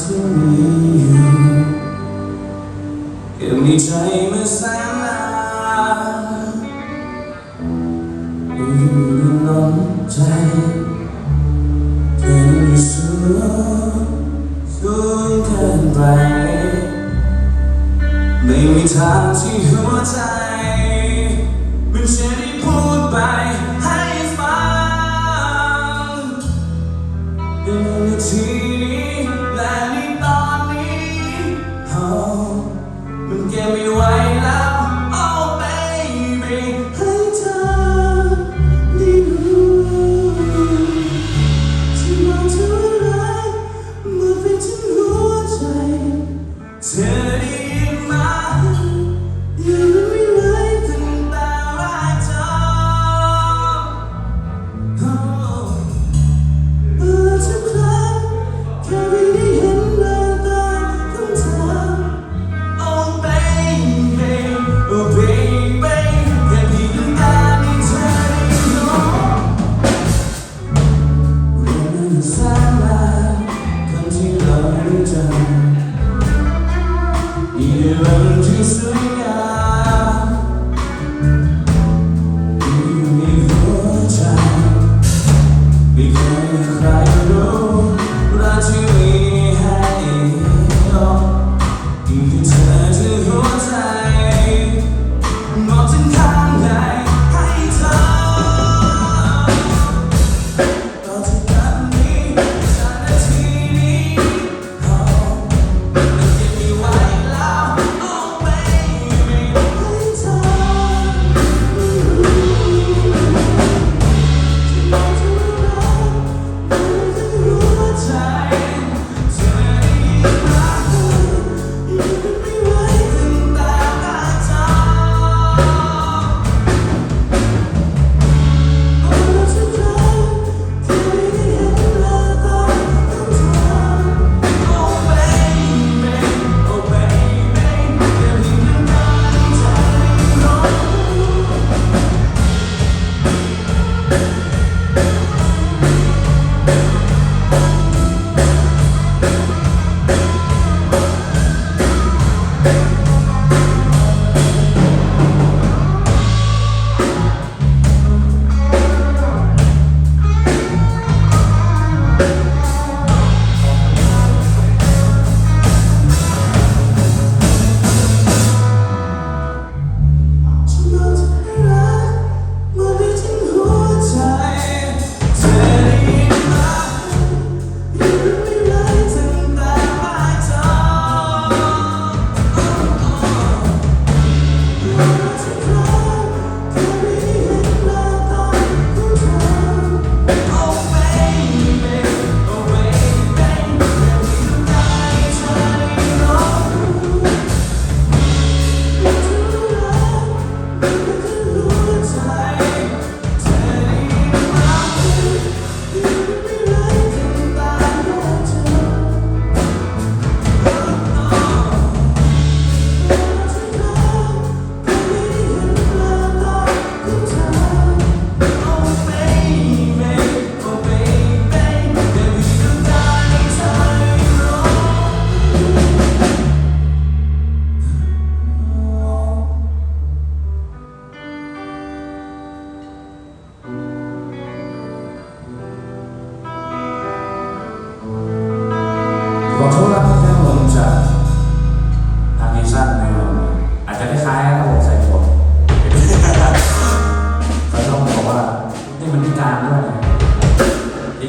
ที่มีอยู่เก็บในใจมาแสนนานอยู่ในน้ำใจเธอนั้นสูงสูงเกินไปไม่มีทางที่หัวใจมันจะได้พูดไปให้ฟังในนาทีนี้ give me away. love.